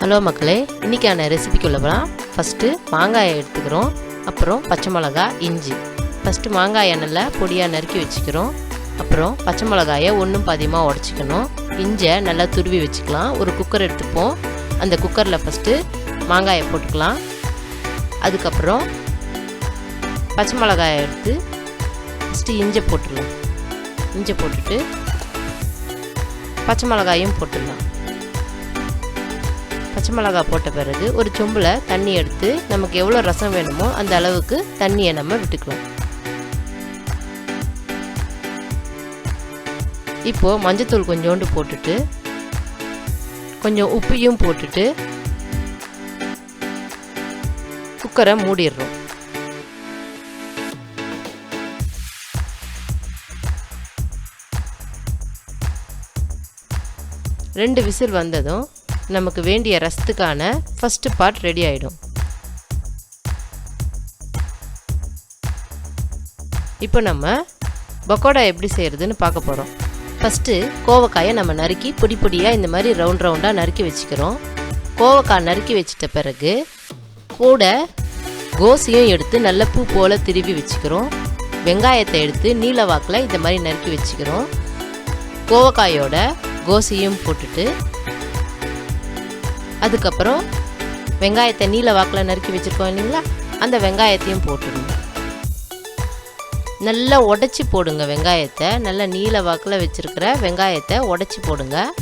Hello மக்களே இன்றைக்கான ரெசிபிக்குள்ள போகலாம் ஃபஸ்ட்டு மாங்காயை எடுத்துக்கிறோம். அப்புறம் பச்சை மிளகா இஞ்சி. ஃபஸ்ட்டு மாங்காயை நல்லா பொடியாக நறுக்கி வச்சுக்கிறோம். அப்புறம் பச்சை மிளகாயை ஒன்றும் பாதியமாக உடச்சிக்கணும். இஞ்சை நல்லா துருவி வச்சுக்கலாம். ஒரு குக்கர் எடுத்துப்போம். அந்த குக்கரில் ஃபஸ்ட்டு மாங்காயை போட்டுக்கலாம். அதுக்கப்புறம் பச்சை மிளகாயை எடுத்து ஃபஸ்ட்டு இஞ்சை போட்டுடலாம். இஞ்சை போட்டுட்டு பச்சை மிளகாயும் போட்டுடலாம். பச்சை மிளகா போட்ட பிறகு ஒரு சொம்பில் தண்ணி எடுத்து நமக்கு எவ்வளோ ரசம் வேணுமோ அந்த அளவுக்கு தண்ணியை நம்ம விட்டுக்கலாம். இப்போது மஞ்சத்தூள் கொஞ்சோண்டு போட்டுட்டு கொஞ்சம் உப்பையும் போட்டுட்டு குக்கரை மூடிடுறோம். ரெண்டு விசில் வந்ததும் நமக்கு வேண்டிய ரசத்துக்கான ஃபஸ்ட்டு பார்ட் ரெடி ஆகிடும் இப்போ நம்ம பக்கோடா எப்படி செய்கிறதுன்னு பார்க்க போகிறோம் ஃபஸ்ட்டு கோவக்காயை நம்ம நறுக்கி பொடி பொடியாக இந்த மாதிரி ரவுண்ட் ரவுண்டாக நறுக்கி வச்சுக்கிறோம். கோவக்காய் நறுக்கி வச்சிட்ட பிறகு கூட கோசியும் எடுத்து நல்ல பூ போல் திருவி வச்சுக்கிறோம். வெங்காயத்தை எடுத்து நீல வாக்கில் இந்த மாதிரி நறுக்கி வச்சுக்கிறோம். கோவக்காயோட கோசியும் போட்டுட்டு அதுக்கப்புறம் வெங்காயத்தை நீல வாக்கில் நறுக்கி வச்சுருக்கோம் இல்லைங்களா? அந்த வெங்காயத்தையும் போட்டுடுங்க நல்லா உடச்சி போடுங்க வெங்காயத்தை. நல்லா நீல வாக்கில் வச்சுருக்கிற வெங்காயத்தை உடச்சி போடுங்க.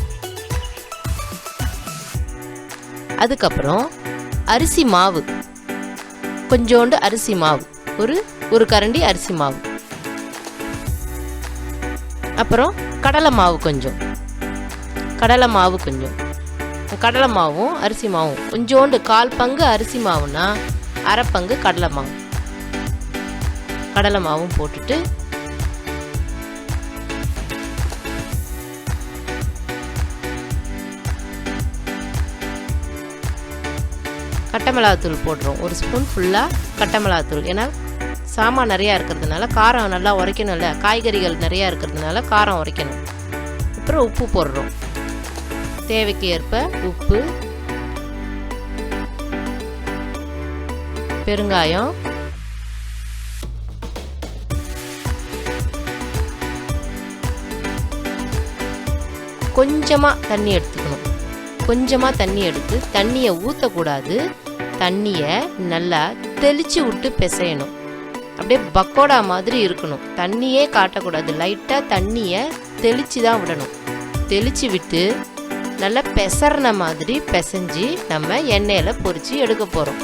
அதுக்கப்புறம் அரிசி மாவு. கொஞ்சோண்டு அரிசி மாவு. ஒரு ஒரு கரண்டி அரிசி மாவு. அப்புறம் கடலை மாவு கொஞ்சம். கடலை மாவு கொஞ்சம். கடலை மாவும் அரிசி மாவும். கொஞ்சோண்டு கால் பங்கு அரிசி மாவுனா அரை பங்கு கடலை மாவு. கடலை மாவும் போட்டுட்டு கட்டை மிளகாத்தூள் போடுறோம் ஒரு ஸ்பூன் ஃபுல்லாக கட்டை மிளகாத்தூள். ஏன்னா சாமான் நிறையா இருக்கிறதுனால காரம் நல்லா உரைக்கணும்ல. காய்கறிகள் நிறையா இருக்கிறதுனால காரம் உரைக்கணும். அப்புறம் உப்பு போடுறோம். தேவைக்கு ஏற்ப உப்பு பெருங்காயம் கொஞ்சமாக தண்ணி எடுத்துக்கணும். கொஞ்சமாக தண்ணி எடுத்து தண்ணியை ஊற்றக்கூடாது தண்ணியை நல்லா தெளித்து விட்டு பிசையணும். அப்படியே பக்கோடா மாதிரி இருக்கணும். தண்ணியே காட்டக்கூடாது. லைட்டாக தண்ணியை தெளித்து தான் விடணும். தெளித்து விட்டு நல்லா பெசறின மாதிரி பிசைஞ்சு நம்ம எண்ணெயில் பொறிச்சு எடுக்க போகிறோம்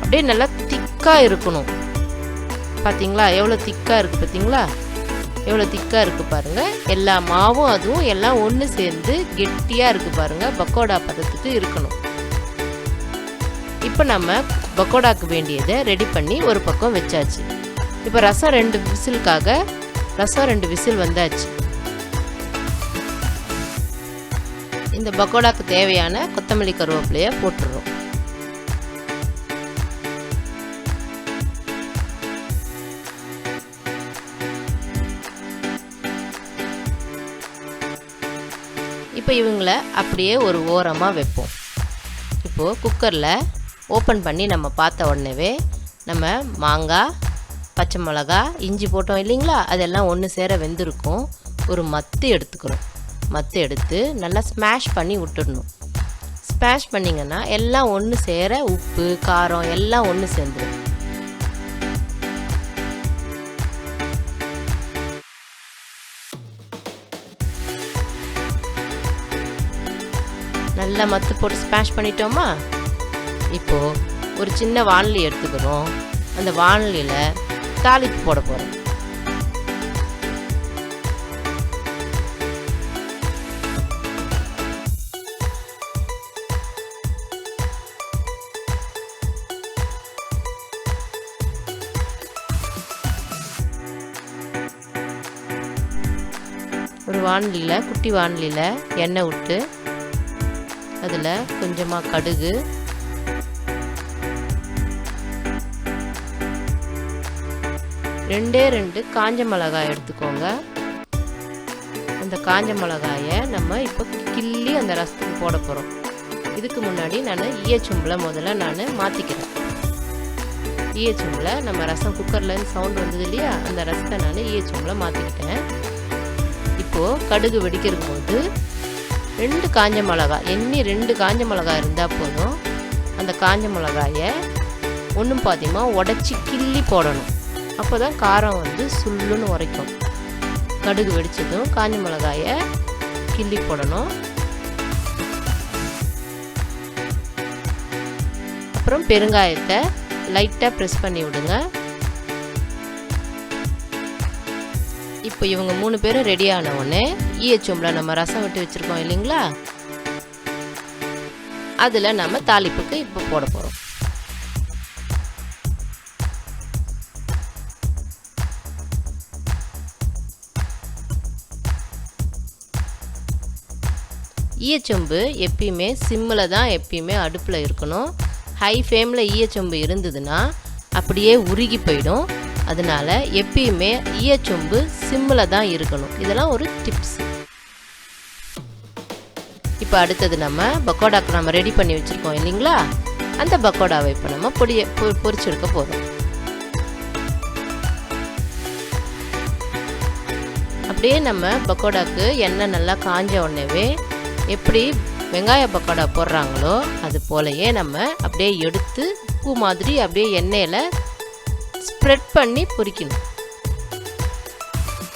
அப்படியே நல்லா திக்காக இருக்கணும். பார்த்தீங்களா எவ்வளோ திக்காக இருக்குது பார்த்தீங்களா எவ்வளோ திக்காக இருக்குது பாருங்கள் எல்லா மாவும் அதுவும் எல்லாம் ஒன்று சேர்ந்து கெட்டியாக இருக்குது பாருங்கள் பக்கோடா பதத்துக்கு இருக்கணும். இப்போ நம்ம பக்கோடாக்கு வேண்டியதை ரெடி பண்ணி ஒரு பக்கம் வச்சாச்சு. இப்போ ரசம் ரெண்டு விசிலுக்காக ரசம் ரெண்டு விசில் வந்தாச்சு. இந்த பக்கோடாக்கு தேவையான கொத்தமல்லி கருவேப்பிலையை போட்டுடுறோம் இப்போ இவங்கள அப்படியே ஒரு ஓரமாக வைப்போம். இப்போது குக்கரில் ஓப்பன் பண்ணி நம்ம பார்த்த உடனேவே நம்ம மாங்காய் பச்சை மிளகா இஞ்சி போட்டோம் இல்லைங்களா? அதெல்லாம் ஒன்று சேர வெந்திருக்கும். ஒரு மத்து எடுத்துக்கிறோம். மத்து எடுத்து நல்லா ஸ்மாஷ் பண்ணி விட்டுடணும் ஸ்மாஷ் பண்ணிங்கன்னா எல்லாம் ஒன்று சேர உப்பு காரம் எல்லாம் ஒன்று சேர்ந்துடும் நல்லா மத்து போட்டு ஸ்மாஷ் பண்ணிட்டோமா? இப்போது ஒரு சின்ன வானொலி எடுத்துக்கிறோம் அந்த வானொலியில் தாளிப்பு போட போகிறோம் ஒரு வானலியில் குட்டி வானலியில் எண்ணெய் விட்டு அதில் கொஞ்சமாக கடுகு. ரெண்டே ரெண்டு காஞ்ச மிளகாய் எடுத்துக்கோங்க. அந்த காஞ்ச மிளகாயை நம்ம இப்போ கிள்ளி அந்த ரசத்துக்கு போட போகிறோம் இதுக்கு முன்னாடி நான் ஈயச்சொம்பில் முதல்ல நான் மாற்றிக்கிறேன் ஈயச்சொம்பில் நம்ம ரசம் குக்கர்லேருந்து சவுண்ட் வந்தது இல்லையா? அந்த ரசத்தை நான் ஈயச்சொம்பில் மாற்றிக்கிட்டேன் இப்போது கடுகு வெடிக்கிற போது ரெண்டு காஞ்ச மிளகா எண்ணி ரெண்டு காஞ்ச மிளகா இருந்தால் போதும். அந்த காஞ்ச மிளகாயை ஒன்றும் பாத்தியமாக உடச்சி கிள்ளி போடணும். அப்போ தான் காரம் வந்து சுள்ளுன்னு உரைக்கும். கடுகு வெடித்ததும் காஞ்ச மிளகாயை கிள்ளி போடணும். அப்புறம் பெருங்காயத்தை லைட்டாக ப்ரெஸ் பண்ணி விடுங்க. இப்போ இவங்க மூணு பேரும் ரெடி ஆன உடனே ஈயச்சோம்பில் நம்ம ரசம் விட்டு வச்சுருக்கோம் இல்லைங்களா? அதில் நம்ம தாளிப்புக்கு இப்போ போட போகிறோம் ஈயச்சொம்பு எப்பயுமே சிம்மில் தான் எப்பயுமே அடுப்பில் இருக்கணும். ஹை ஃப்ளேமில் ஈயச்சொம்பு இருந்ததுன்னா அப்படியே உருகி போயிடும். அதனால எப்பயுமே ஈயச்சொம்பு சிம்மில் தான் இருக்கணும். இதெல்லாம் ஒரு டிப்ஸ் இப்போ அடுத்தது நம்ம பக்கோடாக்கு நம்ம ரெடி பண்ணி வச்சுருக்கோம் இல்லைங்களா? அந்த பக்கோடாவை இப்போ நம்ம பொடிய பொ பொரிச்செடுக்க போகிறோம் அப்படியே நம்ம பக்கோடாக்கு எண்ணெய் நல்லா காஞ்ச உடனேவே எப்படி வெங்காய பக்கோடா போடுறாங்களோ அது போலயே நம்ம அப்படியே எடுத்து பூ மாதிரி அப்படியே எண்ணெயில் ஸ்ப்ரெட் பண்ணி பொரிக்கணும்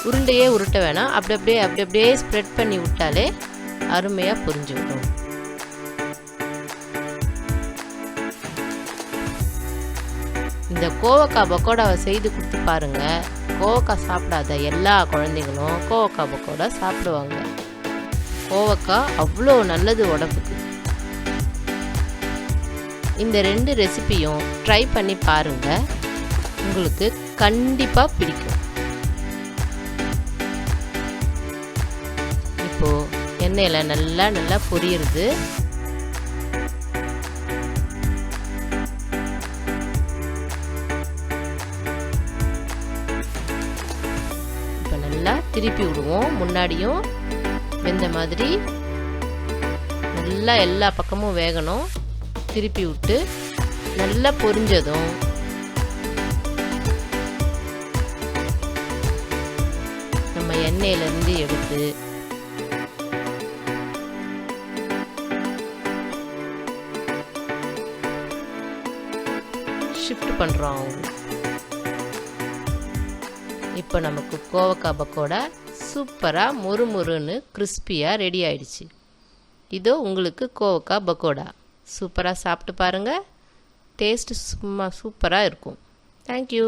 உருண்டையே உருட்ட வேணாம். அப்படி அப்படியே அப்படி அப்படியே ஸ்ப்ரெட் பண்ணி விட்டாலே அருமையாக புரிஞ்சு விடும். இந்த கோவக்காய் பக்கோடாவை செய்து கொடுத்து பாருங்கள் கோவக்காய் சாப்பிடாத எல்லா குழந்தைங்களும் கோவக்காய் பக்கோடா சாப்பிடுவாங்க. கோவக்காய் அவ்வளோ நல்லது உடம்புக்கு. இந்த ரெண்டு ரெசிபியும் ட்ரை பண்ணி பாருங்கள் உங்களுக்கு கண்டிப்பாக பிடிக்கும். இப்போ எண்ணெயில் நல்லா நல்லா பொரியிறது. இப்போ நல்லா திருப்பி விடுவோம். முன்னாடியும் வெந்த மாதிரி நல்லா எல்லா பக்கமும் வேகணும். திருப்பி விட்டு நல்லா பொரிஞ்சதும் எண்ணெயிலேருந்து எடுத்து ஷிஃப்ட் பண்ணுறோம் அவங்க. இப்போ நமக்கு கோவக்காய் பக்கோடா சூப்பராக மொறு மொறுன்னு கிறிஸ்பியாக ரெடி ஆயிடுச்சு. இதோ உங்களுக்கு கோவக்காய் பக்கோடா. சூப்பராக சாப்பிட்டு பாருங்கள் டேஸ்ட்டு சும்மா சூப்பராக இருக்கும். தேங்க்யூ